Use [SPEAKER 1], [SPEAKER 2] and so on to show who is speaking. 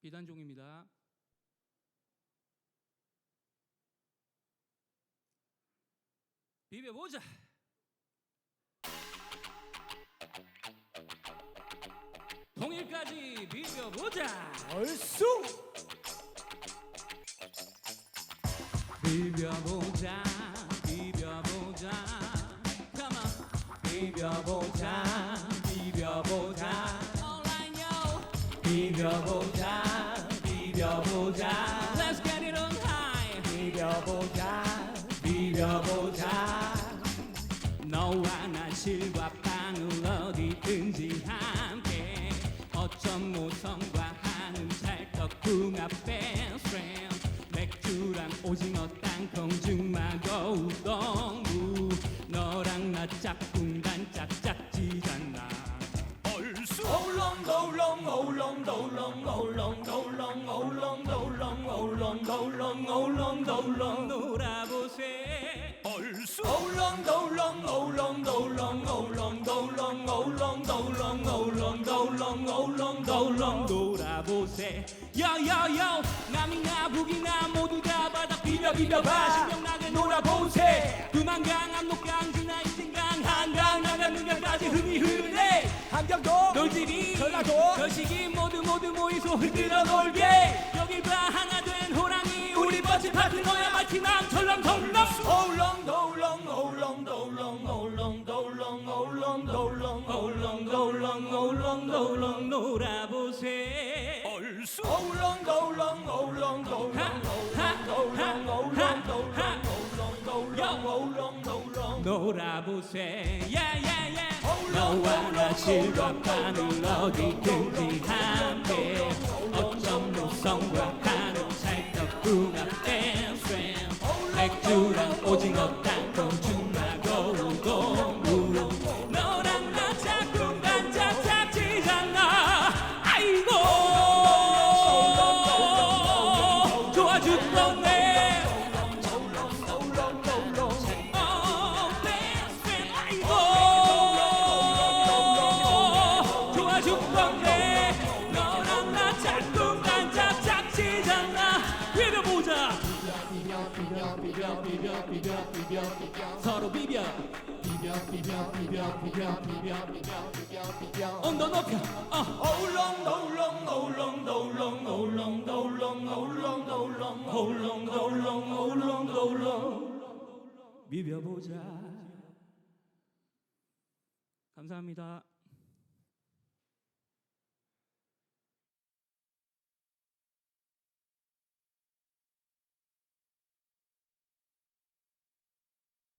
[SPEAKER 1] 비단종입니다. 비벼보자. 통일까지 비벼보자.
[SPEAKER 2] 얼쑤
[SPEAKER 1] 비벼보자. 비벼보자. Come on. 비벼보자. 비벼보자.
[SPEAKER 2] 비벼보자 비벼보자.
[SPEAKER 1] Let's get it on high.
[SPEAKER 2] 비벼보자 비벼보자.
[SPEAKER 1] 너와 나 실과 방울 어디든지 함께. 어쩜 모성과 하는 찰떡 궁합 best friend 맥주랑 오징어 땅콩 죽마고 우동무. 너랑 나 짝꿍 단짝 짝
[SPEAKER 2] long do long go long do long go long do long go long do long go long do long
[SPEAKER 1] 놀아보세
[SPEAKER 2] 얼쑤 go long do long go long do long go long do long go long do long go long do long go long do long
[SPEAKER 1] 놀아보세 야야야 남이나 북이나 모두 다 바닥 비벼 비벼봐 신명나게 놀아보세 그만 강한 녹강 지나 인생강 한강 나가는 강까지 흐미 흐미
[SPEAKER 2] 안경도
[SPEAKER 1] 놀지리
[SPEAKER 2] 전라도
[SPEAKER 1] 거시기 모두 모두 모이소 흔들어 놀게 여길 봐 하나 된 호랑이 우리 멋진 파트너야 마티남 철렁 덜렁
[SPEAKER 2] 올렁 돌렁 올렁 돌렁 올렁 돌렁 올렁 돌렁 올렁 돌렁 올렁 돌렁
[SPEAKER 1] 놀아보세
[SPEAKER 2] 얼쑤 올렁 돌렁 올렁 돌렁 올렁 돌렁 올렁 돌렁 올렁 돌렁 올렁 돌렁
[SPEAKER 1] 놀아보세 야야야 너와 나 실과 바늘 어디든지 함께 어쩜 노성과 하는 서로 비벼 온도 높여 어.
[SPEAKER 2] 어울렁 어울렁 어울렁 어울렁 어울렁 어울렁 어울렁 어울렁 어울렁 어울렁 어울렁 어울렁
[SPEAKER 1] 비벼보자 감사합니다